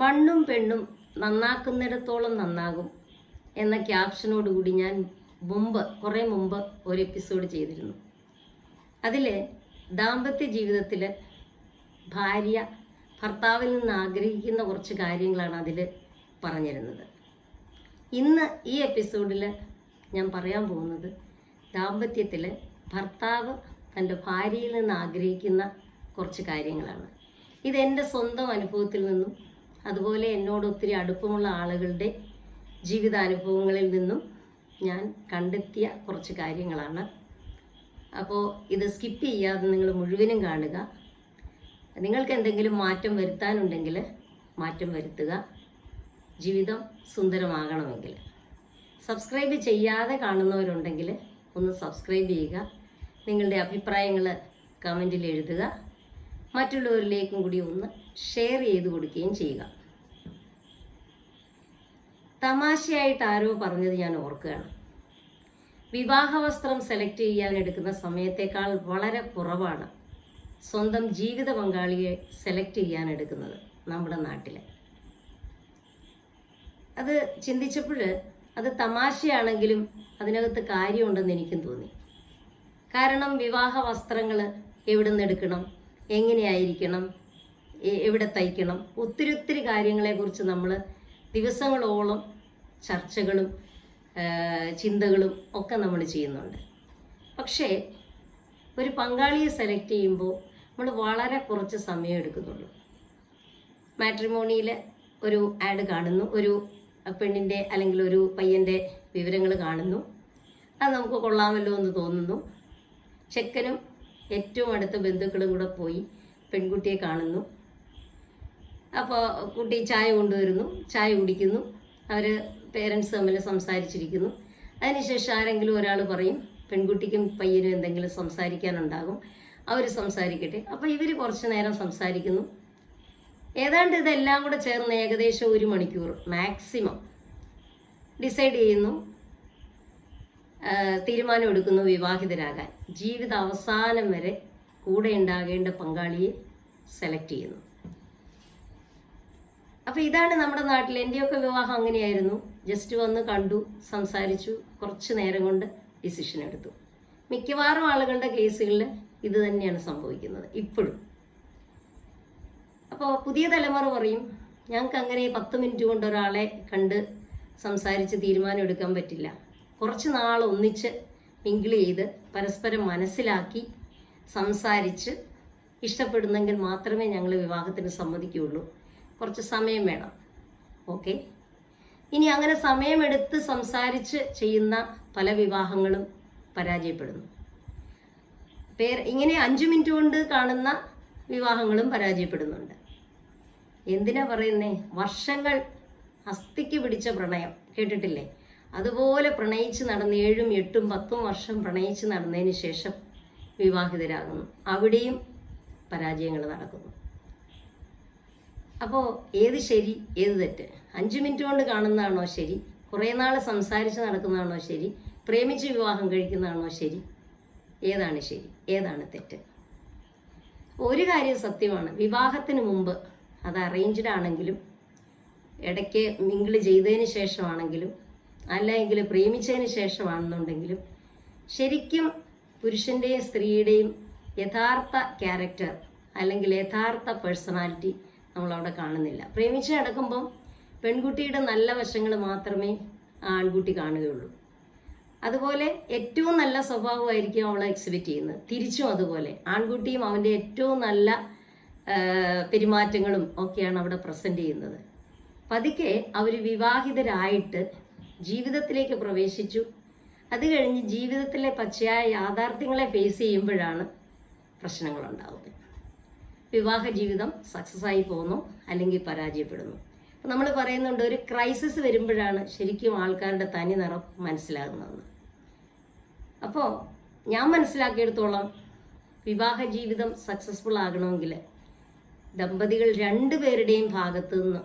മണ്ണും പെണ്ണും നന്നാക്കുന്നിടത്തോളം നന്നാകും എന്ന ക്യാപ്ഷനോടുകൂടി ഞാൻ മുമ്പ് കുറേ മുമ്പ് ഒരു എപ്പിസോഡ് ചെയ്തിരുന്നു. അതിൽ ദാമ്പത്യ ജീവിതത്തിൽ ഭാര്യ ഭർത്താവിൽ നിന്ന് ആഗ്രഹിക്കുന്ന കുറച്ച് കാര്യങ്ങളാണ് അതിൽ പറഞ്ഞിരുന്നത്. ഇന്ന് ഈ എപ്പിസോഡിൽ ഞാൻ പറയാൻ പോകുന്നത് ദാമ്പത്യത്തിൽ ഭർത്താവ് തന്റെ ഭാര്യയിൽ നിന്ന് ആഗ്രഹിക്കുന്ന കുറച്ച് കാര്യങ്ങളാണ്. ഇതെന്റെ സ്വന്തം അനുഭവത്തിൽ നിന്നും അതുപോലെ എന്നോട് ഒത്തിരി അടുപ്പമുള്ള ആളുകളുടെ ജീവിതാനുഭവങ്ങളിൽ നിന്നും ഞാൻ കണ്ടെത്തിയ കുറച്ച് കാര്യങ്ങളാണ്. അപ്പോൾ ഇത് സ്കിപ്പ് ചെയ്യാതെ നിങ്ങൾ മുഴുവനും കാണുക. നിങ്ങൾക്ക് എന്തെങ്കിലും മാറ്റം വരുത്താനുണ്ടെങ്കിൽ മാറ്റം വരുത്തുക. ജീവിതം സുന്ദരമാകണമെങ്കിൽ. സബ്സ്ക്രൈബ് ചെയ്യാതെ കാണുന്നവരുണ്ടെങ്കിൽ ഒന്ന് സബ്സ്ക്രൈബ് ചെയ്യുക. നിങ്ങളുടെ അഭിപ്രായങ്ങൾ കമന്റിൽ എഴുതുക. മറ്റുള്ളവരിലേക്കും കൂടി ഒന്ന് ഷെയർ ചെയ്ത് കൊടുക്കുകയും ചെയ്യുക. തമാശയായിട്ട് ആരോ പറഞ്ഞത് ഞാൻ ഓർക്കുകയാണ്. വിവാഹ വസ്ത്രം സെലക്ട് ചെയ്യാൻ എടുക്കുന്ന സമയത്തേക്കാൾ വളരെ കുറവാണ് സ്വന്തം ജീവിത പങ്കാളിയെ സെലക്ട് ചെയ്യാൻ എടുക്കുന്നത് നമ്മുടെ നാട്ടിൽ അത് ചിന്തിച്ചപ്പോൾ അത് തമാശയാണെങ്കിലും അതിനകത്ത് കാര്യമുണ്ടെന്ന് എനിക്കും തോന്നി. കാരണം വിവാഹ വസ്ത്രങ്ങൾ എവിടെ നിന്ന് എടുക്കണം എങ്ങനെയായിരിക്കണം എവിടെ തയ്ക്കണം ഒത്തിരി ഒത്തിരി കാര്യങ്ങളെക്കുറിച്ച് നമ്മൾ ദിവസങ്ങളോളം ചർച്ചകളും ചിന്തകളും ഒക്കെ നമ്മൾ ചെയ്യുന്നുണ്ട്. പക്ഷേ ഒരു പങ്കാളിയെ സെലക്ട് ചെയ്യുമ്പോൾ നമ്മൾ വളരെ കുറച്ച് സമയം എടുക്കുന്നുള്ളൂ. മാട്രിമോണിയിൽ ഒരു ആഡ് കാണുന്നു ഒരു പെണ്ണിന്റെ അല്ലെങ്കിൽ ഒരു പയ്യന്റെ വിവരങ്ങൾ കാണുന്നു. അത് നമുക്ക് കൊള്ളാമല്ലോ എന്ന് തോന്നുന്നു. ചെക്കനും ഏറ്റവും അടുത്ത ബന്ധുക്കളും കൂടെ പോയി പെൺകുട്ടിയെ കാണുന്നു. അപ്പോൾ കുട്ടി ചായ കൊണ്ടുവരുന്നു ചായ കുടിക്കുന്നു. അവർ പേരൻസ് തമ്മിൽ സംസാരിച്ചിരിക്കുന്നു. അതിനുശേഷം ആരെങ്കിലും ഒരാൾ പറയും പെൺകുട്ടിക്കും പയ്യനും എന്തെങ്കിലും സംസാരിക്കാനുണ്ടാകും. അവർ സംസാരിക്കട്ടെ. അപ്പോൾ ഇവർ കുറച്ച് നേരം സംസാരിക്കുന്നു. ഏതാണ്ട് ഇതെല്ലാം കൂടെ ചേർന്ന് ഏകദേശം ഒരു മണിക്കൂർ മാക്സിമം ഡിസൈഡ് ചെയ്യുന്നു. തീരുമാനമെടുക്കുന്നു വിവാഹിതരാകാൻ. ജീവിത അവസാനം വരെ കൂടെ ഉണ്ടാകേണ്ട പങ്കാളിയെ സെലക്ട് ചെയ്യുന്നു. അപ്പോൾ ഇതാണ് നമ്മുടെ നാട്ടിൽ എന്റെയൊക്കെ വിവാഹം അങ്ങനെയായിരുന്നു. ജസ്റ്റ് വന്ന് കണ്ടു സംസാരിച്ചു കുറച്ച് നേരം കൊണ്ട് ഡിസിഷൻ എടുത്തു. മിക്കവാറും ആളുകളുടെ കേസുകളിൽ ഇത് തന്നെയാണ് സംഭവിക്കുന്നത് ഇപ്പോഴും. അപ്പോൾ പുതിയ തലമുറ പറയും ഞങ്ങൾക്ക് അങ്ങനെ പത്ത് മിനിറ്റ് കൊണ്ട് ഒരാളെ കണ്ട് സംസാരിച്ച് തീരുമാനം എടുക്കാൻ പറ്റില്ല. കുറച്ച് നാൾ ഒന്നിച്ച് മിങ്കിൾ ചെയ്ത് പരസ്പരം മനസ്സിലാക്കി സംസാരിച്ച് ഇഷ്ടപ്പെടുന്നെങ്കിൽ മാത്രമേ ഞങ്ങൾ വിവാഹത്തിന് സമ്മതിക്കുകയുള്ളൂ. കുറച്ച് സമയം വേണം. ഓക്കെ? ഇനി അങ്ങനെ സമയമെടുത്ത് സംസാരിച്ച് ചെയ്യുന്ന പല വിവാഹങ്ങളും പരാജയപ്പെടുന്നു. പേര് ഇങ്ങനെ അഞ്ചു മിനിറ്റ് കൊണ്ട് കാണുന്ന വിവാഹങ്ങളും പരാജയപ്പെടുന്നുണ്ട്. എന്തിനാ പറയുന്നേ? വർഷങ്ങൾ അസ്ഥിക്ക് പിടിച്ച പ്രണയം. കേട്ടിട്ടില്ലേ? അതുപോലെ പ്രണയിച്ച് നടന്ന് ഏഴും എട്ടും പത്തും വർഷം പ്രണയിച്ച് നടന്നതിന് ശേഷം വിവാഹിതരാകുന്നു. അവിടെയും പരാജയങ്ങൾ നടക്കുന്നു. അപ്പോൾ ഏത് ശരി ഏത് തെറ്റ്? അഞ്ച് മിനിറ്റ് കൊണ്ട് കാണുന്നതാണോ ശരി? കുറേ നാൾ സംസാരിച്ച് നടക്കുന്നതാണോ ശരി? പ്രേമിച്ച് വിവാഹം കഴിക്കുന്നതാണോ ശരി? ഏതാണ് ശരി? ഏതാണ് തെറ്റ്? ഒരു കാര്യം സത്യമാണ്. വിവാഹത്തിന് മുമ്പ് അത് അറേഞ്ച്ഡ് ആണെങ്കിലും ഇടയ്ക്ക് മിങ്കിൾ ചെയ്തതിന് ശേഷമാണെങ്കിലും അല്ലെങ്കിൽ പ്രേമിച്ചതിന് ശേഷമാണെന്നുണ്ടെങ്കിലും ശരിക്കും പുരുഷന്റെയും സ്ത്രീയുടെയും യഥാർത്ഥ ക്യാരക്ടർ അല്ലെങ്കിൽ യഥാർത്ഥ പേഴ്സണാലിറ്റി നമ്മളവിടെ കാണുന്നില്ല. പ്രേമിച്ച് നടക്കുമ്പം പെൺകുട്ടിയുടെ നല്ല വശങ്ങൾ മാത്രമേ ആൺകുട്ടി കാണുകയുള്ളൂ. അതുപോലെ ഏറ്റവും നല്ല സ്വഭാവമായിരിക്കും അവൾ എക്സിബിറ്റ് ചെയ്യുന്നത്. തിരിച്ചും അതുപോലെ ആൺകുട്ടിയും അവന്റെ ഏറ്റവും നല്ല പെരുമാറ്റങ്ങളും ഒക്കെയാണ് അവിടെ പ്രസന്റ് ചെയ്യുന്നത്. പതുക്കെ അവർ വിവാഹിതരായിട്ട് ജീവിതത്തിലേക്ക് പ്രവേശിച്ചു. അത് കഴിഞ്ഞ് ജീവിതത്തിലെ പച്ചയായ യാഥാർത്ഥ്യങ്ങളെ ഫേസ് ചെയ്യുമ്പോഴാണ് പ്രശ്നങ്ങളുണ്ടാവുന്നത്. വിവാഹ ജീവിതം സക്സസ് ആയി പോകുന്നു അല്ലെങ്കിൽ പരാജയപ്പെടുന്നു. നമ്മൾ പറയുന്നുണ്ട് ഒരു ക്രൈസിസ് വരുമ്പോഴാണ് ശരിക്കും ആൾക്കാരുടെ തനി നിറം മനസ്സിലാകുന്നതെന്ന് അപ്പോൾ ഞാൻ മനസ്സിലാക്കിയെടുത്തോളം വിവാഹ ജീവിതം സക്സസ്ഫുൾ ആകണമെങ്കിൽ ദമ്പതികൾ രണ്ടുപേരുടെയും ഭാഗത്തു നിന്ന്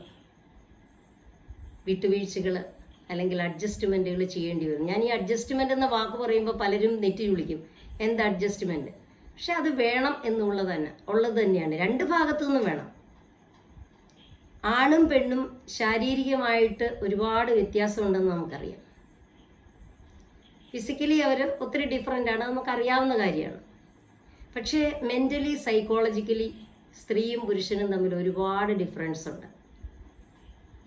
വിട്ടുവീഴ്ചകൾ അല്ലെങ്കിൽ അഡ്ജസ്റ്റ്മെന്റുകൾ ചെയ്യേണ്ടി വരും. ഞാൻ ഈ അഡ്ജസ്റ്റ്മെന്റ് എന്ന വാക്ക് പറയുമ്പോൾ പലരും നെറ്റി വിളിക്കും. എന്ത് അഡ്ജസ്റ്റ്മെന്റ് പക്ഷെ അത് വേണം എന്നുള്ളത് തന്നെ ഉള്ളത് തന്നെയാണ്. രണ്ട് ഭാഗത്തു നിന്നും വേണം. ആണും പെണ്ണും ശാരീരികമായിട്ട് ഒരുപാട് വ്യത്യാസമുണ്ടെന്ന് നമുക്കറിയാം. ഫിസിക്കലി അവർ ഒത്തിരി ഡിഫറെന്റ് ആണ് നമുക്കറിയാവുന്ന കാര്യമാണ്. പക്ഷേ മെന്റലി സൈക്കോളജിക്കലി സ്ത്രീയും പുരുഷനും തമ്മിൽ ഒരുപാട് ഡിഫറൻസ് ഉണ്ട്.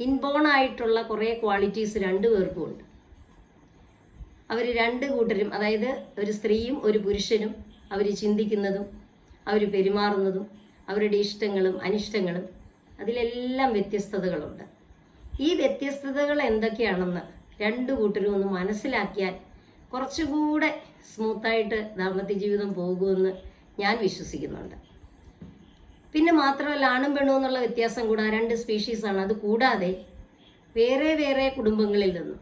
ഇൻബോൺ ആയിട്ടുള്ള കുറേ ക്വാളിറ്റീസ് രണ്ടു പേർക്കും ഉണ്ട്. അവർ രണ്ട് കൂട്ടരും അതായത് ഒരു സ്ത്രീയും ഒരു പുരുഷനും അവർ ചിന്തിക്കുന്നതും അവർ പെരുമാറുന്നതും അവരുടെ ഇഷ്ടങ്ങളും അനിഷ്ടങ്ങളും അതിലെല്ലാം വ്യത്യസ്തതകളുണ്ട്. ഈ വ്യത്യസ്തതകൾ എന്തൊക്കെയാണെന്ന് രണ്ടു കൂട്ടരും ഒന്ന് മനസ്സിലാക്കിയാൽ കുറച്ചുകൂടെ സ്മൂത്തായിട്ട് ദാമ്പത്യ ജീവിതം പോകുമെന്ന് ഞാൻ വിശ്വസിക്കുന്നുണ്ട്. പിന്നെ മാത്രമല്ല ആണും പെണ്ണും എന്നുള്ള വ്യത്യാസം കൂടാ രണ്ട് സ്പീഷീസാണ് അത് കൂടാതെ വേറെ വേറെ കുടുംബങ്ങളിൽ നിന്നും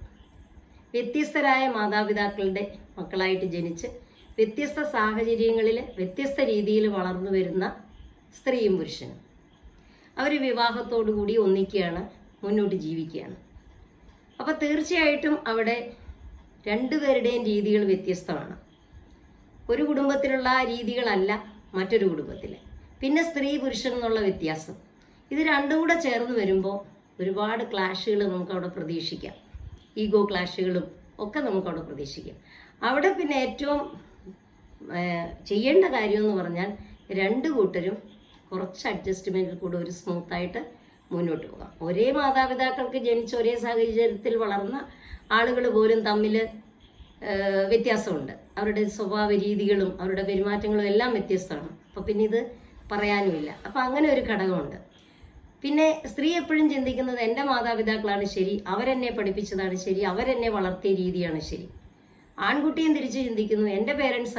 വ്യത്യസ്തരായ മാതാപിതാക്കളുടെ മക്കളായിട്ട് ജനിച്ച് വ്യത്യസ്ത സാഹചര്യങ്ങളിൽ വ്യത്യസ്ത രീതിയിൽ വളർന്നു വരുന്ന സ്ത്രീയും പുരുഷനും. അവർ വിവാഹത്തോടു കൂടി ഒന്നിക്കുകയാണ് മുന്നോട്ട് ജീവിക്കുകയാണ്. അപ്പോൾ തീർച്ചയായിട്ടും അവിടെ രണ്ടുപേരുടെയും രീതികൾ വ്യത്യസ്തമാണ്. ഒരു കുടുംബത്തിലുള്ള രീതികളല്ല മറ്റൊരു കുടുംബത്തിലെ. പിന്നെ സ്ത്രീ പുരുഷൻ എന്നുള്ള വ്യത്യാസം. ഇത് രണ്ടും കൂടെ ചേർന്ന് വരുമ്പോൾ ഒരുപാട് ക്ലാഷുകൾ നമുക്ക് അവിടെ പ്രതീക്ഷിക്കാം. ഈഗോ ക്ലാഷുകളും ഒക്കെ നമുക്ക് അവിടെ പ്രതീക്ഷിക്കാം. അവിടെ പിന്നെ ഏറ്റവും ചെയ്യേണ്ട കാര്യം എന്ന് പറഞ്ഞാൽ രണ്ട് കൂട്ടരും കുറച്ച് അഡ്ജസ്റ്റ്മെന്റിൽ കൂടെ ഒരു സ്മൂത്തായിട്ട് മുന്നോട്ട് പോകാം. ഒരേ മാതാപിതാക്കൾക്ക് ജനിച്ച ഒരേ സാഹചര്യത്തിൽ വളർന്ന ആളുകൾ പോലും തമ്മിൽ വ്യത്യാസമുണ്ട്. അവരുടെ സ്വഭാവ രീതികളും അവരുടെ പെരുമാറ്റങ്ങളും എല്ലാം വ്യത്യസ്തമാണ്. അപ്പോൾ പിന്നെ ഇത് പറയാനുമില്ല. അപ്പോൾ അങ്ങനെ ഒരു ഘടകമുണ്ട്. പിന്നെ സ്ത്രീ എപ്പോഴും ചിന്തിക്കുന്നത് എന്റെ മാതാപിതാക്കളാണ് ശരി അവരെന്നെ പഠിപ്പിച്ചതാണ് ശരി അവരെന്നെ വളർത്തിയ രീതിയാണ് ശരി. ആൺകുട്ടിയും തിരിച്ച് ചിന്തിക്കുന്നു എന്റെ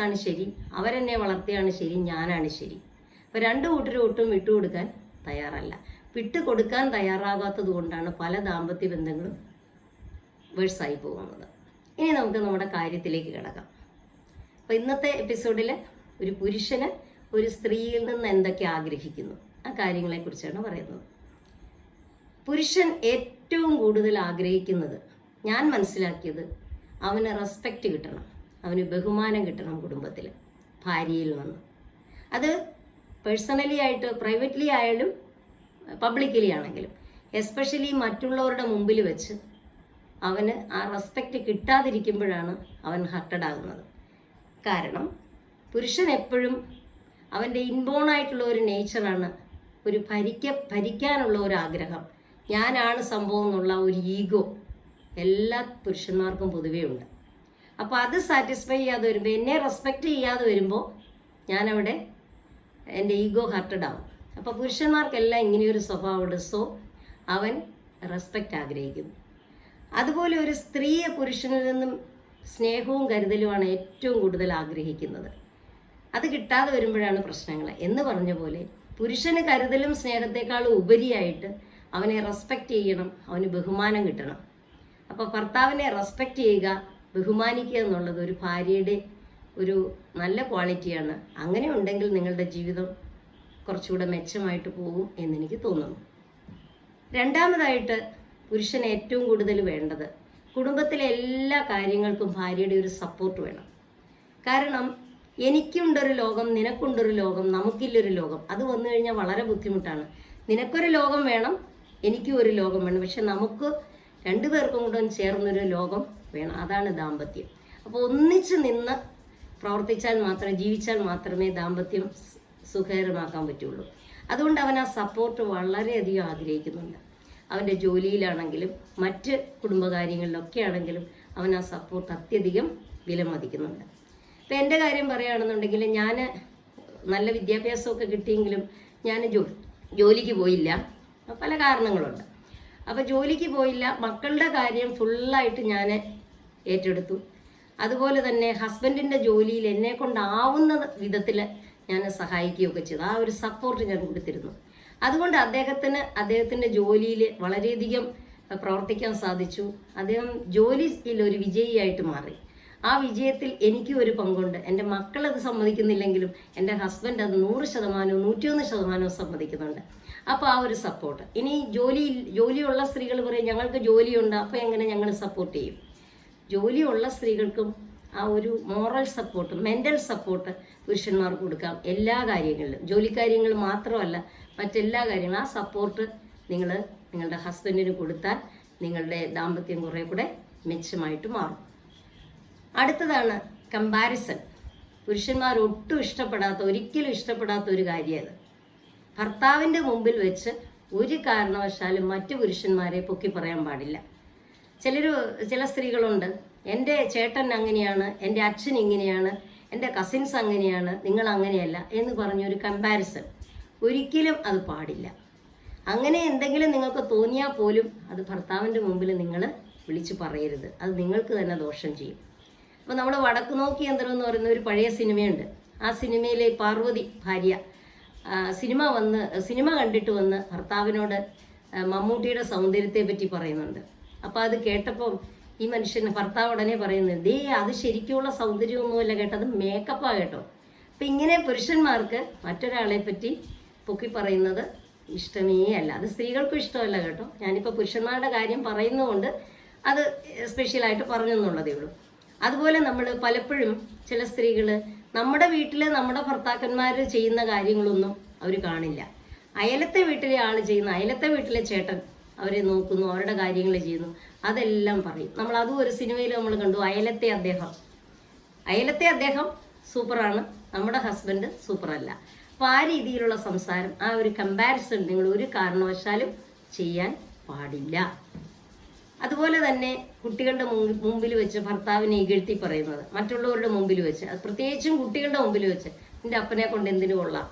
ആണ് ശരി അവരെന്നെ വളർത്തിയാണ് ശരി ഞാനാണ് ശരി. അപ്പോൾ രണ്ട് കൂട്ടരും ഒട്ടും വിട്ടുകൊടുക്കാൻ തയ്യാറല്ല. വിട്ടുകൊടുക്കാൻ തയ്യാറാകാത്തത് കൊണ്ടാണ് പല ദാമ്പത്യ ബന്ധങ്ങളും വേഴ്സായി പോകുന്നത്. ഇനി നമുക്ക് നമ്മുടെ കാര്യത്തിലേക്ക് കിടക്കാം. അപ്പോൾ ഇന്നത്തെ എപ്പിസോഡിൽ ഒരു പുരുഷന് ഒരു സ്ത്രീയിൽ നിന്ന് എന്തൊക്കെ ആഗ്രഹിക്കുന്നു? ആ കാര്യങ്ങളെക്കുറിച്ചാണ് പറയുന്നത്. പുരുഷൻ ഏറ്റവും കൂടുതൽ ആഗ്രഹിക്കുന്നത് ഞാൻ മനസ്സിലാക്കിയത് അവന് റെസ്പെക്റ്റ് കിട്ടണം. അവന് ബഹുമാനം കിട്ടണം കുടുംബത്തിൽ ഭാര്യയിൽ നിന്ന്. അത് പേഴ്സണലി ആയിട്ട് പ്രൈവറ്റ്ലി ആയാലും പബ്ലിക്കലി ആണെങ്കിലും എസ്പെഷ്യലി മറ്റുള്ളവരുടെ മുമ്പിൽ വെച്ച് അവന് ആ റെസ്പെക്റ്റ് കിട്ടാതിരിക്കുമ്പോഴാണ് അവൻ ഹർട്ടഡ് ആകുന്നത്. കാരണം പുരുഷൻ എപ്പോഴും അവന്റെ ഇൻബോൺ ആയിട്ടുള്ള ഒരു നേച്ചറാണ് ഒരു ഭരിക്ക ഭരിക്കാനുള്ള ഒരു ആഗ്രഹം. ഞാനാണ് സംഭവം എന്നുള്ള ഒരു ഈഗോ എല്ലാ പുരുഷന്മാർക്കും പൊതുവേ ഉണ്ട്. അപ്പോൾ അത് സാറ്റിസ്ഫൈ ചെയ്യാതെ വരുമ്പോൾ എന്നെ റെസ്പെക്റ്റ് ചെയ്യാതെ വരുമ്പോൾ ഞാനവിടെ എന്റെ ഈഗോ ഹർട്ടഡ് ആവും. അപ്പോൾ പുരുഷന്മാർക്കെല്ലാം ഇങ്ങനെയൊരു സ്വഭാവമുണ്ട് സോ അവൻ റെസ്പെക്റ്റ് ആഗ്രഹിക്കുന്നു. അതുപോലെ ഒരു സ്ത്രീയെ പുരുഷനിൽ നിന്നും സ്നേഹവും കരുതലുമാണ് ഏറ്റവും കൂടുതൽ ആഗ്രഹിക്കുന്നത്. അത് കിട്ടാതെ വരുമ്പോഴാണ് പ്രശ്നങ്ങൾ. എന്ന് പറഞ്ഞ പോലെ പുരുഷന് കരുതലും സ്നേഹത്തെക്കാളും ഉപരിയായിട്ട് അവനെ റെസ്പെക്റ്റ് ചെയ്യണം അവന് ബഹുമാനം കിട്ടണം. അപ്പോൾ ഭർത്താവിനെ റെസ്പെക്റ്റ് ചെയ്യുക ബഹുമാനിക്കുക എന്നുള്ളത് ഒരു ഭാര്യയുടെ ഒരു നല്ല ക്വാളിറ്റിയാണ് അങ്ങനെ ഉണ്ടെങ്കിൽ നിങ്ങളുടെ ജീവിതം കുറച്ചുകൂടെ മെച്ചമായിട്ട് പോകും എന്നെനിക്ക് തോന്നുന്നു. രണ്ടാമതായിട്ട് പുരുഷന് ഏറ്റവും കൂടുതൽ വേണ്ടത് കുടുംബത്തിലെ എല്ലാ കാര്യങ്ങൾക്കും ഭാര്യയുടെ ഒരു സപ്പോർട്ട് വേണം. കാരണം എനിക്കുണ്ടൊരു ലോകം നിനക്കുണ്ടൊരു ലോകം നമുക്കില്ലൊരു ലോകം. അത് വന്നു കഴിഞ്ഞാൽ വളരെ ബുദ്ധിമുട്ടാണ്. നിനക്കൊരു ലോകം വേണം എനിക്കും ഒരു ലോകം വേണം. പക്ഷെ നമുക്ക് രണ്ടുപേർക്കും കൂടെ ചേർന്നൊരു ലോകം വേണം. അതാണ് ദാമ്പത്യം. അപ്പോൾ ഒന്നിച്ച് നിന്ന് പ്രവർത്തിച്ചാൽ മാത്രമേ ജീവിച്ചാൽ മാത്രമേ ദാമ്പത്യം സുഖകരമാക്കാൻ പറ്റുള്ളൂ. അതുകൊണ്ട് അവൻ ആ സപ്പോർട്ട് വളരെയധികം ആഗ്രഹിക്കുന്നുണ്ട്. അവന്റെ ജോലിയിലാണെങ്കിലും മറ്റ് കുടുംബകാര്യങ്ങളിലൊക്കെ ആണെങ്കിലും അവൻ ആ സപ്പോർട്ട് അത്യധികം വിലമതിക്കുന്നുണ്ട്. ഇപ്പം എന്റെ കാര്യം പറയുകയാണെന്നുണ്ടെങ്കിൽ ഞാൻ നല്ല വിദ്യാഭ്യാസമൊക്കെ കിട്ടിയെങ്കിലും ഞാൻ ജോലിക്ക് പോയില്ല. പല കാരണങ്ങളുണ്ട്. അപ്പോൾ ജോലിക്ക് പോയില്ല. മക്കളുടെ കാര്യം ഫുള്ളായിട്ട് ഞാൻ ഏറ്റെടുത്തു. അതുപോലെ തന്നെ ഹസ്ബൻഡിന്റെ ജോലിയിൽ എന്നെ കൊണ്ടാവുന്ന വിധത്തിൽ ഞാൻ സഹായിക്കുകയൊക്കെ ചെയ്തു. ആ ഒരു സപ്പോർട്ട് ഞാൻ കൊടുത്തിരുന്നു. അതുകൊണ്ട് അദ്ദേഹത്തിന് അദ്ദേഹത്തിന്റെ ജോലിയിൽ വളരെയധികം പ്രവർത്തിക്കാൻ സാധിച്ചു. അദ്ദേഹം ജോലിയിൽ ഒരു വിജയിയായിട്ട് മാറി. ആ വിജയത്തിൽ എനിക്കും ഒരു പങ്കുണ്ട്. എന്റെ മക്കളത് സമ്മതിക്കുന്നില്ലെങ്കിലും എന്റെ ഹസ്ബൻഡ് അത് നൂറ് ശതമാനവും നൂറ്റിയൊന്ന് ശതമാനവും സമ്മതിക്കുന്നുണ്ട്. അപ്പോൾ ആ ഒരു സപ്പോർട്ട് ഇനി ജോലി ജോലിയുള്ള സ്ത്രീകൾ പറയും ഞങ്ങൾക്ക് ജോലിയുണ്ട് അപ്പോൾ എങ്ങനെ ഞങ്ങൾ സപ്പോർട്ട് ചെയ്യും? ജോലിയുള്ള സ്ത്രീകൾക്കും ആ ഒരു മോറൽ സപ്പോർട്ട് മെന്റൽ സപ്പോർട്ട് പുരുഷന്മാർക്ക് കൊടുക്കാം എല്ലാ കാര്യങ്ങളിലും. ജോലി കാര്യങ്ങൾ മാത്രമല്ല മറ്റെല്ലാ കാര്യങ്ങളും ആ സപ്പോർട്ട് നിങ്ങൾ നിങ്ങളുടെ ഹസ്ബൻഡിന് കൊടുത്താൽ നിങ്ങളുടെ ദാമ്പത്യം കുറേ കൂടെ മെച്ചമായിട്ട് മാറും. അടുത്തതാണ് കമ്പാരിസൺ പുരുഷന്മാർ ഒട്ടും ഇഷ്ടപ്പെടാത്ത ഒരിക്കലും ഇഷ്ടപ്പെടാത്ത ഒരു കാര്യമാണ് ഭർത്താവിന്റെ മുമ്പിൽ വെച്ച് ഒരു കാരണവശാലും മറ്റു പുരുഷന്മാരെ പൊക്കി പറയാൻ പാടില്ല. ചിലർ ചില സ്ത്രീകളുണ്ട് എന്റെ ചേട്ടൻ അങ്ങനെയാണ് എന്റെ അച്ഛൻ ഇങ്ങനെയാണ് എന്റെ കസിൻസ് അങ്ങനെയാണ് നിങ്ങൾ അങ്ങനെയല്ല എന്ന് പറഞ്ഞൊരു കമ്പാരിസൺ ഒരിക്കലും അത് പാടില്ല. അങ്ങനെ എന്തെങ്കിലും നിങ്ങൾക്ക് തോന്നിയാൽ പോലും അത് ഭർത്താവിന്റെ മുമ്പിൽ നിങ്ങൾ വിളിച്ചു പറയരുത്. അത് നിങ്ങൾക്ക് തന്നെ ദോഷം ചെയ്യും. അപ്പോൾ നമ്മൾ വടക്ക് നോക്കി യന്ത്രം എന്ന് പറയുന്ന ഒരു പഴയ സിനിമയുണ്ട്. ആ സിനിമയിലെ പാർവതി ഭാര്യ സിനിമ വന്ന് സിനിമ കണ്ടിട്ട് വന്ന് ഭർത്താവിനോട് മമ്മൂട്ടിയുടെ സൗന്ദര്യത്തെ പറ്റി പറയുന്നുണ്ട്. അപ്പോൾ അത് കേട്ടപ്പം ഈ മനുഷ്യന് ഭർത്താവ് ഉടനെ പറയുന്നത് ദേ അത് ശരിക്കുള്ള സൗന്ദര്യമൊന്നുമല്ല കേട്ടത് മേക്കപ്പാ കേട്ടോ. അപ്പം ഇങ്ങനെ പുരുഷന്മാർക്ക് മറ്റൊരാളെ പറ്റി പൊക്കി പറയുന്നത് ഇഷ്ടമേ അല്ല. അത് സ്ത്രീകൾക്കും ഇഷ്ടമല്ല കേട്ടോ. ഞാനിപ്പോൾ പുരുഷന്മാരുടെ കാര്യം പറയുന്നതുകൊണ്ട് അത് സ്പെഷ്യലായിട്ട് പറഞ്ഞു എന്നുള്ളതേ ഉള്ളൂ. അതുപോലെ നമ്മൾ പലപ്പോഴും ചില സ്ത്രീകൾ നമ്മുടെ വീട്ടിലെ നമ്മുടെ ഭർത്താക്കന്മാർ ചെയ്യുന്ന കാര്യങ്ങളൊന്നും അവർ കാണില്ല. അയലത്തെ വീട്ടിലെ ആൾ ചെയ്യുന്ന അയലത്തെ വീട്ടിലെ ചേട്ടൻ അവരെ നോക്കുന്നു അവരുടെ കാര്യങ്ങൾ ചെയ്യുന്നു അതെല്ലാം പറയും. നമ്മൾ അതും ഒരു സിനിമയിൽ നമ്മൾ കണ്ടു അയലത്തെ അദ്ദേഹം. അയലത്തെ അദ്ദേഹം സൂപ്പറാണ് നമ്മുടെ ഹസ്ബൻഡ് സൂപ്പറല്ല. അപ്പോൾ ആ രീതിയിലുള്ള സംസാരം ആ ഒരു കമ്പാരിസൺ നിങ്ങൾ ഒരു കാരണവശാലും ചെയ്യാൻ പാടില്ല. അതുപോലെ തന്നെ കുട്ടികളുടെ മുമ്പിൽ വെച്ച് ഭർത്താവിനെ ഇകഴ്ത്തി പറയുന്നത്. മറ്റുള്ളവരുടെ മുമ്പിൽ വെച്ച്. പ്രത്യേകിച്ചും കുട്ടികളുടെ മുമ്പിൽ വെച്ച്. നിന്റെ അപ്പനെ കൊണ്ട് എന്തിനു കൊള്ളാം?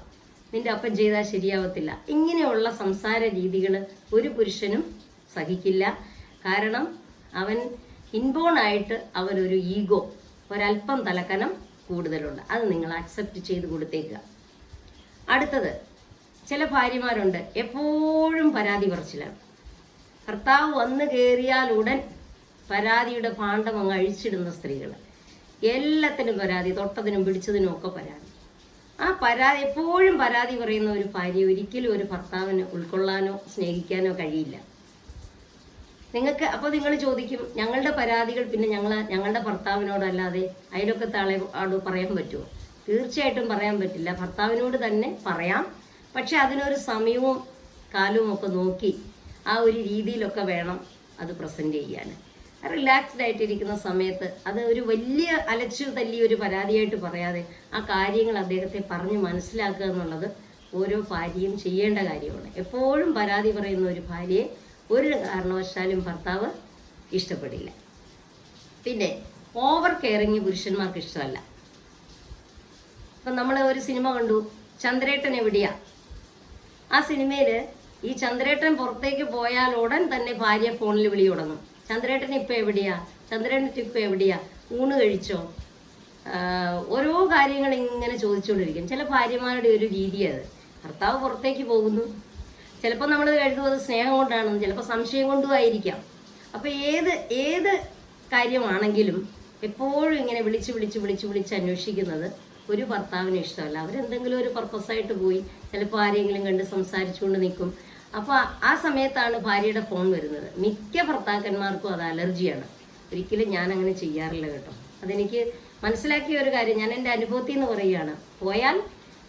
നിന്റെ അപ്പൻ ചെയ്താൽ ശരിയാവത്തില്ല. ഇങ്ങനെയുള്ള സംസാര രീതികൾ ഒരു പുരുഷനും സഹിക്കില്ല. കാരണം അവൻ ഇൻബോൺ ആയിട്ട് അവനൊരു ഈഗോ ഒരല്പം തലക്കനം കൂടുതലുണ്ട്. അത് നിങ്ങൾ അക്സെപ്റ്റ് ചെയ്ത് കൊടുത്തേക്കുക. അടുത്തത് ചില ഭാര്യമാരുണ്ട് എപ്പോഴും പരാതി പറച്ചിലാണ്. ഭർത്താവ് വന്നു കയറിയാൽ ഉടൻ പരാതിയുടെ പാണ്ഡം അങ്ങ് അഴിച്ചിടുന്ന സ്ത്രീകൾ എല്ലാത്തിനും പരാതി തൊട്ടതിനും പിടിച്ചതിനും ഒക്കെ പരാതി. ആ പരാതി എപ്പോഴും പരാതി പറയുന്ന ഒരു ഭാര്യ ഒരിക്കലും ഒരു ഭർത്താവിന് ഉൾക്കൊള്ളാനോ സ്നേഹിക്കാനോ കഴിയില്ല. നിങ്ങൾക്ക് അപ്പോൾ നിങ്ങൾ ചോദിക്കും ഞങ്ങളുടെ പരാതികൾ പിന്നെ ഞങ്ങൾ ഞങ്ങളുടെ ഭർത്താവിനോടല്ലാതെ അയലൊക്കത്തെ ആളെ ആട് പറയാൻ പറ്റുമോ തീർച്ചയായിട്ടും പറയാൻ പറ്റില്ല. ഭർത്താവിനോട് തന്നെ പറയാം. പക്ഷെ അതിനൊരു സമയവും കാലവും ഒക്കെ നോക്കി ആ ഒരു രീതിയിലൊക്കെ വേണം അത് പ്രസന്റ് ചെയ്യാൻ. റിലാക്സ്ഡ് ആയിട്ടിരിക്കുന്ന സമയത്ത് അത് ഒരു വലിയ അലച്ചു തല്ലിയ ഒരു പരാതിയായിട്ട് പറയാതെ ആ കാര്യങ്ങൾ അദ്ദേഹത്തെ പറഞ്ഞ് മനസ്സിലാക്കുക എന്നുള്ളത് ഓരോ ഭാര്യയും ചെയ്യേണ്ട കാര്യമാണ്. എപ്പോഴും പരാതി പറയുന്ന ഒരു ഭാര്യയെ ഒരു കാരണവശാലും ഭർത്താവ് ഇഷ്ടപ്പെടില്ല. പിന്നെ ഓവർ കെയറിങ് പുരുഷന്മാർക്ക് ഇഷ്ടമല്ല. ഇപ്പം നമ്മൾ ഒരു സിനിമ കണ്ടു ചന്ദ്രേട്ടൻ എവിടെയാ? ആ സിനിമയിൽ ഈ ചന്ദ്രേട്ടൻ പുറത്തേക്ക് പോയാൽ ഉടൻ തന്നെ ഭാര്യ ഫോണിൽ വിളി തുടങ്ങും. ചന്ദ്രേട്ടൻ ഇപ്പൊ എവിടെയാ? ചന്ദ്രേട്ടൻ ഇപ്പൊ എവിടെയാ? ഊണ് കഴിച്ചോ? ഓരോ കാര്യങ്ങൾ ഇങ്ങനെ ചോദിച്ചുകൊണ്ടിരിക്കും. ചില ഭാര്യമാരുടെ ഒരു രീതി അത് ഭർത്താവ് പുറത്തേക്ക് പോകുന്നു. ചിലപ്പോൾ നമ്മൾ കരുതുന്നത് സ്നേഹം കൊണ്ടാണെന്ന് ചിലപ്പോൾ സംശയം കൊണ്ടും ആയിരിക്കാം. അപ്പൊ ഏത് ഏത് കാര്യമാണെങ്കിലും എപ്പോഴും ഇങ്ങനെ വിളിച്ച് വിളിച്ച് വിളിച്ച് വിളിച്ച് അന്വേഷിക്കുന്നത് ഒരു ഭർത്താവിന് ഇഷ്ടമല്ല. അവരെന്തെങ്കിലും ഒരു പർപ്പസായിട്ട് പോയി ചിലപ്പോൾ ആരെങ്കിലും കണ്ട് സംസാരിച്ചുകൊണ്ട് നിൽക്കും. അപ്പോൾ ആ സമയത്താണ് ഭാര്യയുടെ ഫോൺ വരുന്നത്. മിക്ക ഭർത്താക്കന്മാർക്കും അത് അലർജിയാണ്. ഒരിക്കലും ഞാൻ അങ്ങനെ ചെയ്യാറില്ല കേട്ടോ. അതെനിക്ക് മനസ്സിലാക്കിയ ഒരു കാര്യം ഞാൻ എന്റെ അനുഭവത്തിൽ നിന്ന് പറയുകയാണ്. പോയാൽ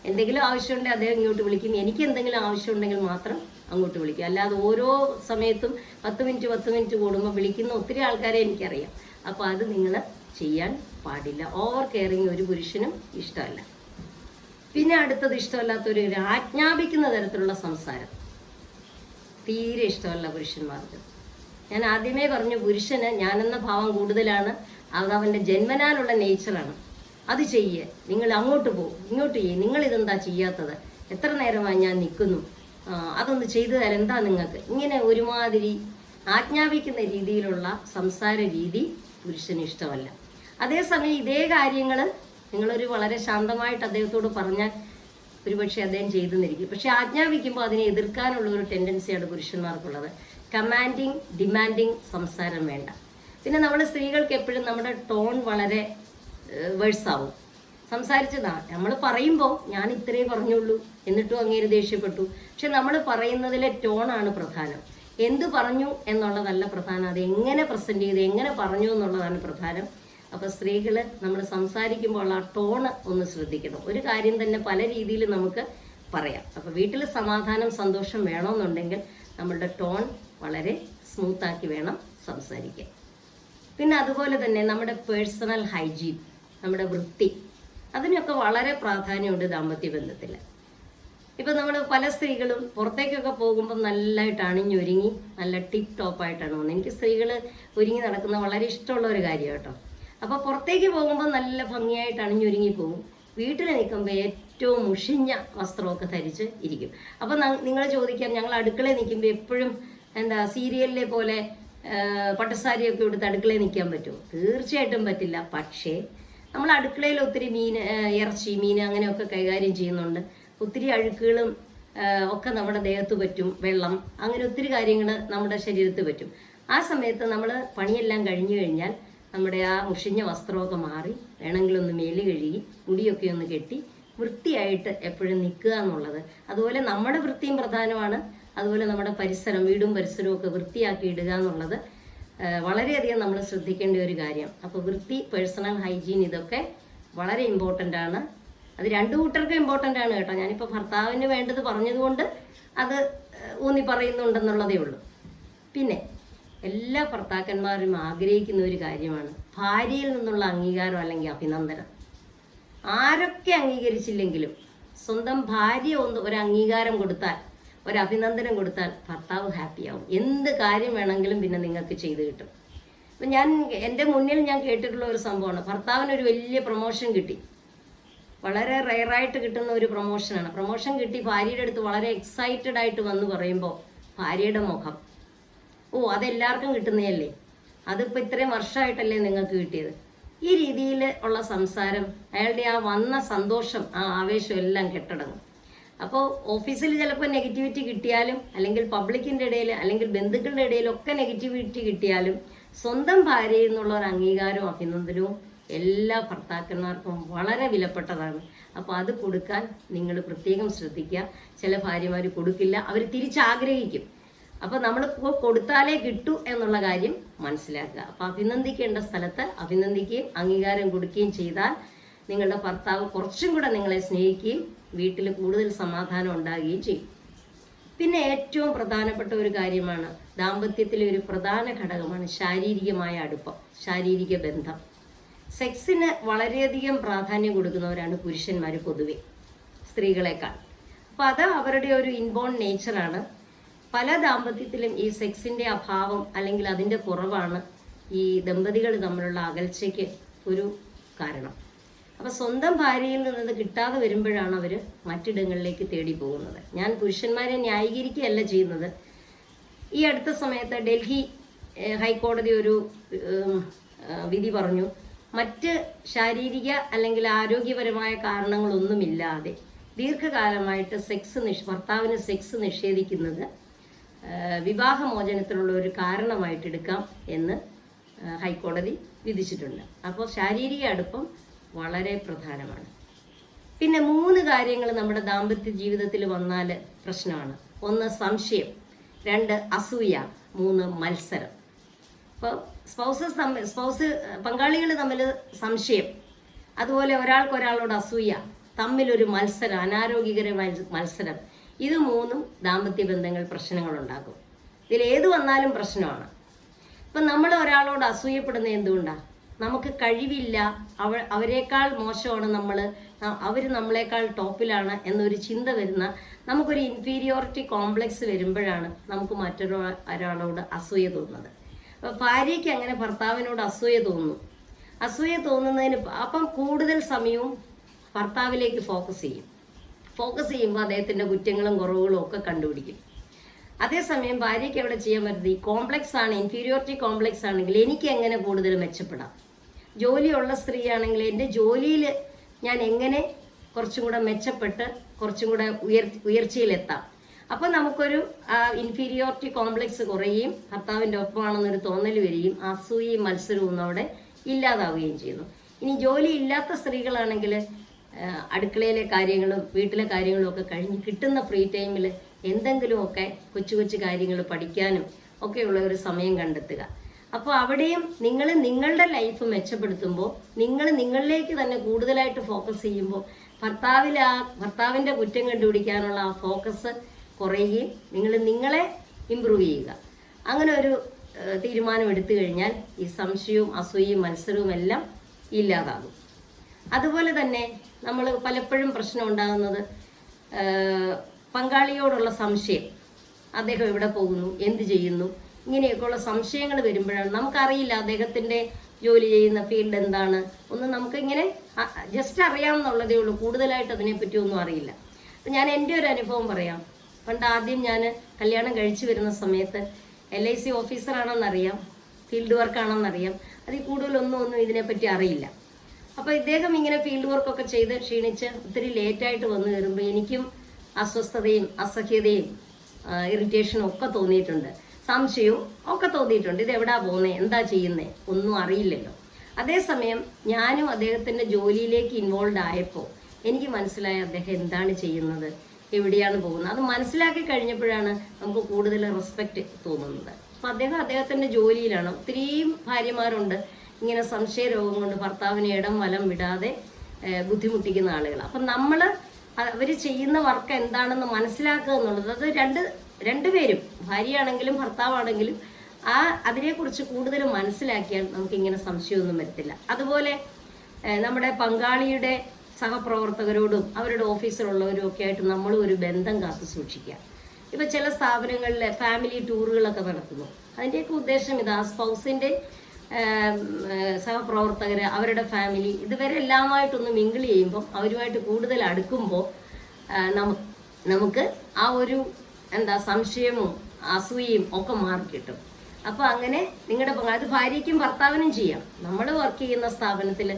എന്തെങ്കിലും ആവശ്യമുണ്ടെങ്കിൽ അദ്ദേഹം ഇങ്ങോട്ട് വിളിക്കും. എനിക്ക് എന്തെങ്കിലും ആവശ്യമുണ്ടെങ്കിൽ മാത്രം അങ്ങോട്ട് വിളിക്കും. അല്ലാതെ ഓരോ സമയത്തും പത്ത് മിനിറ്റ് പത്ത് മിനിറ്റ് കൂടുമ്പോൾ വിളിക്കുന്ന ഒത്തിരി ആൾക്കാരെ എനിക്കറിയാം. അപ്പോൾ അത് നിങ്ങൾ ചെയ്യാൻ പാടില്ല. ഓവർ കെയറിങ് ഒരു പുരുഷനും ഇഷ്ടമല്ല. പിന്നെ അടുത്തത് ഇഷ്ടമല്ലാത്തൊരു ആജ്ഞാപിക്കുന്ന തരത്തിലുള്ള സംസാരം. തീരെ ഇഷ്ടമല്ല പുരുഷന്മാർക്ക്. ഞാൻ ആദ്യമേ പറഞ്ഞു പുരുഷന് ഞാനെന്ന ഭാവം കൂടുതലാണ് അത് അവന്റെ ജന്മനാലുള്ള നേച്ചറാണ് അത് ചെയ്യേ നിങ്ങൾ അങ്ങോട്ട് പോകും ഇങ്ങോട്ട് ചെയ്യേ നിങ്ങൾ ഇതെന്താ ചെയ്യാത്തത്? എത്ര നേരമായി ഞാൻ നിൽക്കുന്നു? അതൊന്ന് ചെയ്തു തരാം എന്താ നിങ്ങൾക്ക്? ഇങ്ങനെ ഒരുമാതിരി ആജ്ഞാപിക്കുന്ന രീതിയിലുള്ള സംസാര രീതി പുരുഷന് ഇഷ്ടമല്ല. അതേസമയം ഇതേ കാര്യങ്ങൾ നിങ്ങളൊരു വളരെ ശാന്തമായിട്ട് അദ്ദേഹത്തോട് പറഞ്ഞാൽ ഒരുപക്ഷെ അദ്ദേഹം ചെയ്തു ചെയ്തെന്നിരിക്കും. പക്ഷെ ആജ്ഞാപിക്കുമ്പോൾ അതിനെ എതിർക്കാനുള്ള ഒരു ടെൻഡൻസിയാണ് പുരുഷന്മാർക്കുള്ളത്. കമാൻഡിങ് ഡിമാൻഡിങ് സംസാരം വേണ്ട. പിന്നെ നമ്മൾ സ്ത്രീകൾക്ക് എപ്പോഴും നമ്മുടെ ടോൺ വളരെ വേഴ്സാവും. സംസാരിച്ചതാ നമ്മൾ പറയുമ്പോൾ ഞാൻ ഇത്രേ പറഞ്ഞുള്ളൂ എന്നിട്ടും അങ്ങേര് ദേഷ്യപ്പെട്ടു. പക്ഷെ നമ്മൾ പറയുന്നതിലെ ടോണാണ് പ്രധാനം. എന്ത് പറഞ്ഞു എന്നുള്ളതല്ല പ്രധാനം. അത് എങ്ങനെ പ്രസന്റ് ചെയ്ത് എങ്ങനെ പറഞ്ഞു എന്നുള്ളതാണ് പ്രധാനം. അപ്പൊ സ്ത്രീകൾ നമ്മൾ സംസാരിക്കുമ്പോൾ ആ ടോണ് ഒന്ന് ശ്രദ്ധിക്കണം. ഒരു കാര്യം തന്നെ പല രീതിയിൽ നമുക്ക് പറയാം. അപ്പൊ വീട്ടിൽ സമാധാനം സന്തോഷം വേണമെന്നുണ്ടെങ്കിൽ നമ്മളുടെ ടോൺ വളരെ സ്മൂത്താക്കി വേണം സംസാരിക്കാൻ. പിന്നെ അതുപോലെ തന്നെ നമ്മുടെ പേഴ്സണൽ ഹൈജീൻ നമ്മുടെ വൃത്തി അതിനൊക്കെ വളരെ പ്രാധാന്യമുണ്ട് ദാമ്പത്യ ബന്ധത്തിൽ ഇപ്പം നമ്മൾ പല സ്ത്രീകളും പുറത്തേക്കൊക്കെ പോകുമ്പോൾ നല്ലതായിട്ട് അണിഞ്ഞൊരുങ്ങി നല്ല ടിപ്പ് ടോപ്പായിട്ടാണ് പോകുന്നത്. എനിക്ക് സ്ത്രീകൾ ഒരുങ്ങി നടക്കുന്ന വളരെ ഇഷ്ടമുള്ള ഒരു കാര്യം കേട്ടോ. അപ്പോൾ പുറത്തേക്ക് പോകുമ്പോൾ നല്ല ഭംഗിയായിട്ട് അണിഞ്ഞൊരുങ്ങി പോകും വീട്ടിൽ നിൽക്കുമ്പോൾ ഏറ്റവും മുഷിഞ്ഞ വസ്ത്രമൊക്കെ ധരിച്ച് ഇരിക്കും. അപ്പോൾ നിങ്ങൾ ചോദിക്കാൻ ഞങ്ങൾ അടുക്കളയിൽ നിൽക്കുമ്പോൾ എപ്പോഴും എന്താ സീരിയലിലെ പോലെ പട്ടസാരി പട്ടുസാരിയൊക്കെ എടുത്ത് അടുക്കളയിൽ നിൽക്കാൻ പറ്റുമോ? തീർച്ചയായിട്ടും പറ്റില്ല. പക്ഷേ നമ്മൾ അടുക്കളയിൽ ഒത്തിരി മീൻ ഇറച്ചി മീൻ അങ്ങനെയൊക്കെ കൈകാര്യം ചെയ്യുന്നുണ്ട്. ഒത്തിരി അഴുക്കുകളും ഒക്കെ നമ്മുടെ ദേഹത്ത് പറ്റും. വെള്ളം അങ്ങനെ ഒത്തിരി കാര്യങ്ങൾ നമ്മുടെ ശരീരത്ത് പറ്റും. ആ സമയത്ത് നമ്മൾ പണിയെല്ലാം കഴിഞ്ഞു കഴിഞ്ഞാൽ നമ്മുടെ ആ മുഷിഞ്ഞ വസ്ത്രമൊക്കെ മാറി വേണമെങ്കിൽ ഒന്ന് മേൽ കഴുകി മുടിയൊക്കെ ഒന്ന് കെട്ടി വൃത്തിയായിട്ട് എപ്പോഴും നിൽക്കുക എന്നുള്ളത്. അതുപോലെ നമ്മുടെ വൃത്തിയും പ്രധാനമാണ്. അതുപോലെ നമ്മുടെ പരിസരം വീടും പരിസരവും ഒക്കെ വൃത്തിയാക്കി ഇടുക എന്നുള്ളത് വളരെയധികം നമ്മൾ ശ്രദ്ധിക്കേണ്ട ഒരു കാര്യം. അപ്പോൾ വൃത്തി പേഴ്സണൽ ഹൈജീൻ ഇതൊക്കെ വളരെ ഇമ്പോർട്ടന്റ് ആണ്. അത് രണ്ടു കൂട്ടർക്കും ഇമ്പോർട്ടന്റ് ആണ് കേട്ടോ. ഞാനിപ്പോൾ ഭർത്താവിന് വേണ്ടത് പറഞ്ഞതുകൊണ്ട് അത് ഊന്നി പറയുന്നുണ്ടെന്നുള്ളതേ ഉള്ളൂ. പിന്നെ എല്ലാ ഭർത്താക്കന്മാരും ആഗ്രഹിക്കുന്ന ഒരു കാര്യമാണ് ഭാര്യയിൽ നിന്നുള്ള അംഗീകാരം അല്ലെങ്കിൽ അഭിനന്ദനം. ആരൊക്കെ അംഗീകരിച്ചില്ലെങ്കിലും സ്വന്തം ഭാര്യ ഒന്ന് ഒരു അംഗീകാരം കൊടുത്താൽ ഒരു അഭിനന്ദനം കൊടുത്താൽ ഭർത്താവ് ഹാപ്പിയാവും എന്ത് കാര്യം വേണമെങ്കിലും പിന്നെ നിങ്ങൾക്ക് ചെയ്തു കിട്ടും. അപ്പം ഞാൻ എന്റെ മുന്നിൽ ഞാൻ കേട്ടിട്ടുള്ള ഒരു സംഭവമാണ്. ഭർത്താവിന് ഒരു വലിയ പ്രൊമോഷൻ കിട്ടി. വളരെ റെയറായിട്ട് കിട്ടുന്ന ഒരു പ്രൊമോഷനാണ് പ്രൊമോഷൻ കിട്ടി ഭാര്യയുടെ അടുത്ത് വളരെ എക്സൈറ്റഡ് ആയിട്ട് വന്ന് പറയുമ്പോൾ ഭാര്യയുടെ മുഖം ഓ അതെല്ലാവർക്കും കിട്ടുന്നതല്ലേ? അതിപ്പോൾ ഇത്രയും വർഷമായിട്ടല്ലേ നിങ്ങൾക്ക് കിട്ടിയത്? ഈ രീതിയിൽ ഉള്ള സംസാരം അയാളുടെ ആ വന്ന സന്തോഷം ആ ആവേശം എല്ലാം കെട്ടടങ്ങും. അപ്പോൾ ഓഫീസിൽ ചിലപ്പോൾ നെഗറ്റിവിറ്റി കിട്ടിയാലും അല്ലെങ്കിൽ പബ്ലിക്കിന്റെ ഇടയിൽ അല്ലെങ്കിൽ ബന്ധുക്കളുടെ ഇടയിലൊക്കെ നെഗറ്റിവിറ്റി കിട്ടിയാലും സ്വന്തം ഭാര്യയിൽ നിന്നുള്ള ഒരു അംഗീകാരവും അഭിനന്ദനവും എല്ലാ ഭർത്താക്കന്മാർക്കും വളരെ വിലപ്പെട്ടതാണ്. അപ്പോൾ അത് കൊടുക്കാൻ നിങ്ങൾ പ്രത്യേകം ശ്രദ്ധിക്കുക. ചില ഭാര്യമാർ കൊടുക്കില്ല. അവർ തിരിച്ചാഗ്രഹിക്കും. അപ്പോൾ നമ്മൾ കൊടുത്താലേ കിട്ടൂ എന്നുള്ള കാര്യം മനസ്സിലാക്കുക. അപ്പോൾ അഭിനന്ദിക്കേണ്ട സ്ഥലത്ത് അഭിനന്ദിക്കുകയും അംഗീകാരം കൊടുക്കുകയും ചെയ്താൽ നിങ്ങളുടെ ഭർത്താവ് കുറച്ചും കൂടെ നിങ്ങളെ സ്നേഹിക്കുകയും വീട്ടിൽ കൂടുതൽ സമാധാനം ഉണ്ടാകുകയും ചെയ്യും. പിന്നെ ഏറ്റവും പ്രധാനപ്പെട്ട ഒരു കാര്യമാണ് ദാമ്പത്യത്തിലെ ഒരു പ്രധാന ഘടകമാണ് ശാരീരികമായ അടുപ്പം ശാരീരിക ബന്ധം. സെക്സിന് വളരെയധികം പ്രാധാന്യം കൊടുക്കുന്നവരാണ് പുരുഷന്മാർ പൊതുവെ സ്ത്രീകളെക്കാൾ. അപ്പോൾ അത് അവരുടെ ഒരു ഇൻബോൺ നേച്ചറാണ് പല ദാമ്പത്യത്തിലും ഈ സെക്സിന്റെ അഭാവം അല്ലെങ്കിൽ അതിന്റെ കുറവാണ് ഈ ദമ്പതികൾ തമ്മിലുള്ള അകൽച്ചയ്ക്ക് ഒരു കാരണം. അപ്പൊ സ്വന്തം ഭാര്യയിൽ നിന്നത് കിട്ടാതെ വരുമ്പോഴാണ് അവർ മറ്റിടങ്ങളിലേക്ക് തേടി പോകുന്നത്. ഞാൻ പുരുഷന്മാരെ ന്യായീകരിക്കുകയല്ല ചെയ്യുന്നത്. ഈ അടുത്ത സമയത്ത് ഡൽഹി ഹൈക്കോടതി ഒരു വിധി പറഞ്ഞു. മറ്റ് ശാരീരിക അല്ലെങ്കിൽ ആരോഗ്യപരമായ കാരണങ്ങളൊന്നുമില്ലാതെ ദീർഘകാലമായിട്ട് സെക്സ് നിഷ് ഭർത്താവിന് സെക്സ് നിഷേധിക്കുന്നത് വിവാഹമോചനത്തിനുള്ള ഒരു കാരണമായിട്ട് എടുക്കാം എന്ന് ഹൈക്കോടതി വിധിച്ചിട്ടുണ്ട്. അപ്പോൾ ശാരീരിക അടുപ്പം വളരെ പ്രധാനമാണ്. പിന്നെ മൂന്ന് കാര്യങ്ങൾ നമ്മുടെ ദാമ്പത്യ ജീവിതത്തിൽ വന്നാൽ പ്രശ്നമാണ്. ഒന്ന് സംശയം രണ്ട് അസൂയ മൂന്ന് മത്സരം. ഇപ്പോൾ തമ്മിൽ സ്പൗസ് പങ്കാളികൾ തമ്മിൽ സംശയം അതുപോലെ ഒരാൾക്ക് ഒരാളോട് അസൂയ തമ്മിലൊരു മത്സരം അനാരോഗ്യകരമായ മത്സരം ഇത് മൂന്നും ദാമ്പത്യ ബന്ധങ്ങൾ പ്രശ്നങ്ങൾ ഉണ്ടാക്കും ഇതിൽ ഏത് വന്നാലും പ്രശ്നമാണ്. ഇപ്പം നമ്മൾ ഒരാളോട് അസൂയപ്പെടുന്ന എന്തുകൊണ്ടാണ് നമുക്ക് കഴിവില്ല. അവ അവരെക്കാൾ മോശമാണ് നമ്മൾ അവർ നമ്മളെക്കാൾ ടോപ്പിലാണ് എന്നൊരു ചിന്ത വരുന്ന നമുക്കൊരു ഇൻഫീരിയോറിറ്റി കോംപ്ലക്സ് വരുമ്പോഴാണ് നമുക്ക് മറ്റൊരു ഒരാളോട് അസൂയ തോന്നുന്നത്. അപ്പോൾ ഭാര്യയ്ക്ക് അങ്ങനെ ഭർത്താവിനോട് അസൂയ തോന്നുന്നു. അസൂയ തോന്നുന്നതിന് അപ്പം കൂടുതൽ സമയവും ഭർത്താവിലേക്ക് ഫോക്കസ് ചെയ്യും. ഫോക്കസ് ചെയ്യുമ്പോൾ അദ്ദേഹത്തിന്റെ കുറ്റങ്ങളും കുറവുകളും ഒക്കെ കണ്ടുപിടിക്കും. അതേസമയം ഭാര്യയ്ക്ക് അവിടെ ചെയ്യാൻ പറ്റുന്നത്? ഈ കോംപ്ലക്സ് ആണ് ഇൻഫീരിയോറിറ്റി കോംപ്ലക്സ് ആണെങ്കിൽ എനിക്ക് എങ്ങനെ കൂടുതൽ മെച്ചപ്പെടാം? ജോലിയുള്ള സ്ത്രീയാണെങ്കിൽ എന്റെ ജോലിയിൽ ഞാൻ എങ്ങനെ കുറച്ചും കൂടെ മെച്ചപ്പെട്ട് കുറച്ചും കൂടെ ഉയർ ഉയർച്ചയിലെത്താം? അപ്പോൾ നമുക്കൊരു ഇൻഫീരിയോറിറ്റി കോംപ്ലക്സ് കുറയുകയും ഭർത്താവിന്റെ ഒപ്പമാണെന്നൊരു തോന്നൽ വരികയും അസൂയയും മത്സരവും അവിടെ ഇല്ലാതാവുകയും ചെയ്യുന്നു. ഇനി ജോലി ഇല്ലാത്ത സ്ത്രീകളാണെങ്കിൽ അടുക്കളയിലെ കാര്യങ്ങളും വീട്ടിലെ കാര്യങ്ങളും ഒക്കെ കഴിഞ്ഞ് കിട്ടുന്ന ഫ്രീ ടൈമിൽ എന്തെങ്കിലുമൊക്കെ കൊച്ചു കൊച്ചു കാര്യങ്ങൾ പഠിക്കാനും ഒക്കെയുള്ള ഒരു സമയം കണ്ടെത്തുക. അപ്പോൾ അവിടെയും നിങ്ങൾ നിങ്ങളുടെ ലൈഫ് മെച്ചപ്പെടുത്തുമ്പോൾ നിങ്ങൾ നിങ്ങളിലേക്ക് തന്നെ കൂടുതലായിട്ട് ഫോക്കസ് ചെയ്യുമ്പോൾ ഭർത്താവിൽ ആ ഭർത്താവിന്റെ കുറ്റം കണ്ടുപിടിക്കാനുള്ള ആ ഫോക്കസ് കുറയുകയും നിങ്ങൾ നിങ്ങളെ ഇമ്പ്രൂവ് ചെയ്യുക. അങ്ങനെ ഒരു തീരുമാനം എടുത്തു കഴിഞ്ഞാൽ ഈ സംശയവും അസൂയയും മത്സരവും എല്ലാം ഇല്ലാതാകും. അതുപോലെ തന്നെ നമ്മൾ പലപ്പോഴും പ്രശ്നം ഉണ്ടാകുന്നത് പങ്കാളിയോടുള്ള സംശയം. അദ്ദേഹം എവിടെ പോകുന്നു? എന്ത് ചെയ്യുന്നു? ഇങ്ങനെയൊക്കെയുള്ള സംശയങ്ങൾ വരുമ്പോഴാണ് നമുക്കറിയില്ല അദ്ദേഹത്തിന്റെ ജോലി ചെയ്യുന്ന ഫീൽഡ് എന്താണ്. ഒന്നും നമുക്കിങ്ങനെ ജസ്റ്റ് അറിയാമെന്നുള്ളതേ ഉള്ളൂ. കൂടുതലായിട്ട് അതിനെപ്പറ്റി ഒന്നും അറിയില്ല. അപ്പം ഞാൻ എന്റെ ഒരു അനുഭവം പറയാം. പണ്ട് ആദ്യം ഞാൻ കല്യാണം കഴിച്ചു വരുന്ന സമയത്ത് എൽ ഐ സി ഓഫീസറാണെന്നറിയാം ഫീൽഡ് വർക്കാണെന്നറിയാം അതിൽ കൂടുതലൊന്നും ഒന്നും ഇതിനെപ്പറ്റി അറിയില്ല. അപ്പോൾ ഇദ്ദേഹം ഇങ്ങനെ ഫീൽഡ് വർക്കൊക്കെ ചെയ്ത് ക്ഷീണിച്ച് ഒത്തിരി ലേറ്റായിട്ട് വന്നു കയറുമ്പോൾ എനിക്കും അസ്വസ്ഥതയും അസഹ്യതയും ഇറിറ്റേഷനും ഒക്കെ തോന്നിയിട്ടുണ്ട്. സംശയവും ഒക്കെ തോന്നിയിട്ടുണ്ട്. ഇത് എവിടാ പോകുന്നത് എന്താ ചെയ്യുന്നത് ഒന്നും അറിയില്ലല്ലോ. അതേസമയം ഞാനും അദ്ദേഹത്തിന്റെ ജോലിയിലേക്ക് ഇൻവോൾവ് ആയപ്പോൾ എനിക്ക് മനസ്സിലായ അദ്ദേഹം എന്താണ് ചെയ്യുന്നത്? എവിടെയാണ് പോകുന്നത്? അത് മനസ്സിലാക്കി കഴിഞ്ഞപ്പോഴാണ് നമുക്ക് കൂടുതൽ റെസ്പെക്റ്റ് തോന്നുന്നത്. അപ്പൊ അദ്ദേഹം അദ്ദേഹത്തിന്റെ ജോലിയിലാണ്. ഒത്തിരിയും ഭാര്യമാരുണ്ട്. ഇങ്ങനെ സംശയ രോഗം കൊണ്ട് ഭർത്താവിനെ ഇടം വലം വിടാതെ ബുദ്ധിമുട്ടിക്കുന്ന ആളുകൾ അപ്പം നമ്മൾ അവർ ചെയ്യുന്ന വർക്ക് എന്താണെന്ന് മനസ്സിലാക്കുക എന്നുള്ളത് അത് രണ്ട് രണ്ടുപേരും ഭാര്യയാണെങ്കിലും ഭർത്താവാണെങ്കിലും ആ അതിനെക്കുറിച്ച് കൂടുതൽ മനസ്സിലാക്കിയാൽ നമുക്ക് ഇങ്ങനെ സംശയമൊന്നും വരത്തില്ല. അതുപോലെ നമ്മുടെ പങ്കാളിയുടെ സഹപ്രവർത്തകരോടും അവരുടെ ഓഫീസിലുള്ളവരും ഒക്കെ ആയിട്ട് നമ്മൾ ഒരു ബന്ധം കാത്തു സൂക്ഷിക്കുക. ഇപ്പൊ ചില സ്ഥാപനങ്ങളിൽ ഫാമിലി ടൂറുകളൊക്കെ നടത്തുന്നു അതിന്റെയൊക്കെ ഉദ്ദേശം ഇതാ സ്പൗസിന്റെ സഹപ്രവർത്തകര് അവരുടെ ഫാമിലി ഇതുവരെ എല്ലാമായിട്ടൊന്ന് മിങ്കിൾ ചെയ്യുമ്പോൾ അവരുമായിട്ട് കൂടുതൽ അടുക്കുമ്പോൾ നമുക്ക് ആ ഒരു എന്താ സംശയമോ അസൂയയും ഒക്കെ മാറി കിട്ടും. അപ്പൊ അങ്ങനെ നിങ്ങളുടെ അത് ഭാര്യയ്ക്കും ഭർത്താവിനും ചെയ്യാം. നമ്മൾ വർക്ക് ചെയ്യുന്ന സ്ഥാപനത്തിൽ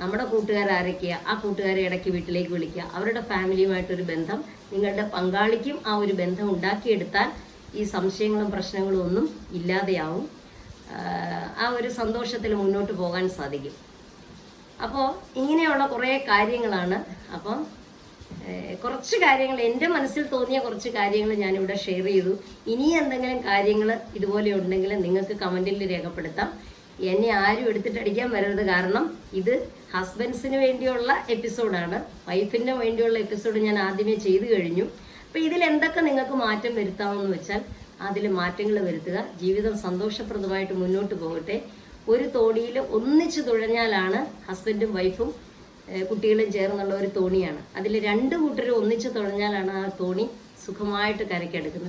നമ്മുടെ കൂട്ടുകാരാരൊക്കെയാ ആ കൂട്ടുകാരെ ഇടയ്ക്ക് വീട്ടിലേക്ക് വിളിക്കുക. അവരുടെ ഫാമിലിയുമായിട്ടൊരു ബന്ധം നിങ്ങളുടെ പങ്കാളിക്കും ആ ഒരു ബന്ധം ഉണ്ടാക്കിയെടുത്താൽ ഈ സംശയങ്ങളും പ്രശ്നങ്ങളും ഒന്നും ഇല്ലാതെയാവും. ആ ഒരു സന്തോഷത്തിൽ മുന്നോട്ട് പോകാൻ സാധിക്കും. അപ്പോൾ ഇങ്ങനെയുള്ള കുറേ കാര്യങ്ങളാണ്. അപ്പം കുറച്ച് കാര്യങ്ങൾ എന്റെ മനസ്സിൽ തോന്നിയ കുറച്ച് കാര്യങ്ങൾ ഞാനിവിടെ ഷെയർ ചെയ്തു. ഇനി എന്തെങ്കിലും കാര്യങ്ങൾ ഇതുപോലെ ഉണ്ടെങ്കിൽ നിങ്ങൾക്ക് കമന്റിൽ രേഖപ്പെടുത്താം. എന്നെ ആരും എടുത്തിട്ട് അടിക്കാൻ വരരുത്. കാരണം ഇത് ഹസ്ബൻഡ്സിന് വേണ്ടിയുള്ള എപ്പിസോഡാണ് വൈഫിന് വേണ്ടിയുള്ള എപ്പിസോഡ് ഞാൻ ആദ്യമേ ചെയ്തു കഴിഞ്ഞു. അപ്പം ഇതിൽ എന്തൊക്കെ നിങ്ങൾക്ക് മാറ്റം വരുത്താമെന്ന് വെച്ചാൽ അതിൽ മാറ്റങ്ങൾ വരുത്തുക. ജീവിതം സന്തോഷപ്രദമായിട്ട് മുന്നോട്ട് പോകട്ടെ. ഒരു തോണിയിൽ ഒന്നിച്ചു തുഴഞ്ഞാലാണ് ഹസ്ബൻഡും വൈഫും കുട്ടികളും ചേർന്നുള്ള ഒരു തോണിയാണ്. അതിൽ രണ്ട് കൂട്ടരും ഒന്നിച്ചു തുഴഞ്ഞാലാണ് ആ തോണി സുഖമായിട്ട് കരയ്ക്കെടുക്കുന്നത്